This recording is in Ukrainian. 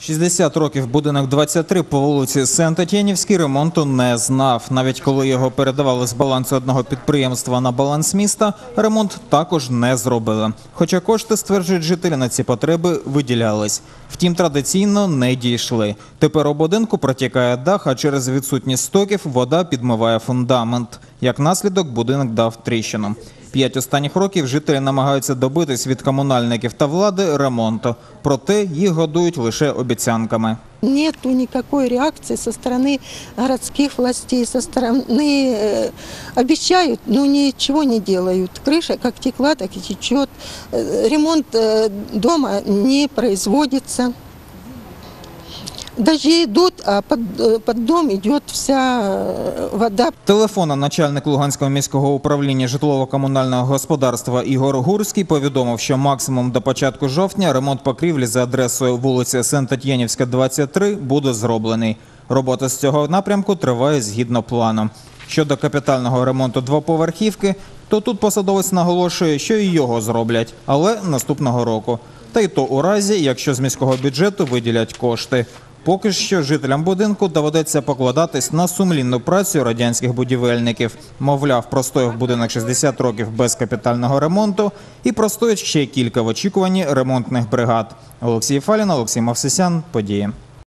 60 років будинок 23 по вулиці Сент-Етєнівській ремонту не знав. Навіть коли його передавали з балансу одного підприємства на баланс міста, ремонт також не зробили. Хоча кошти, стверджують жителі, на ці потреби виділялись. Втім, традиційно не дійшли. Тепер у будинку протікає дах, а через відсутність стоків вода підмиває фундамент. Як наслідок, будинок дав тріщину. П'ять останніх років жителі намагаються добитись від комунальників та влади ремонту. Проте їх годують лише обіцянками. Нету никакой реакции со стороны городских властей, со стороны э, обещают, но ничего не делают. Крыша как текла, так и течет. Э, Ремонт э, дома не производится. Дожди идут, а под, э, под дом идет вся э, вода Телефоном начальник Луганського міського управління житлово-комунального господарства Ігор Гурський повідомив, що максимум до початку жовтня ремонт покрівлі за адресою вулиця Сент-Етєнівська, 23 буде зроблений. Робота з цього напрямку триває згідно плану. Щодо капітального ремонту двоповерхівки, то тут посадовець наголошує, що і його зроблять, але наступного року. Та й то у разі, якщо з міського бюджету виділять кошти. Поки що жителям будинку доведеться покладатись на сумлінну працю радянських будівельників. Мовляв, простояв будинок 60 років без капітального ремонту і простоять ще кілька в очікуванні ремонтних бригад. Олексій Фалін, Олексій Мавсисян. Події.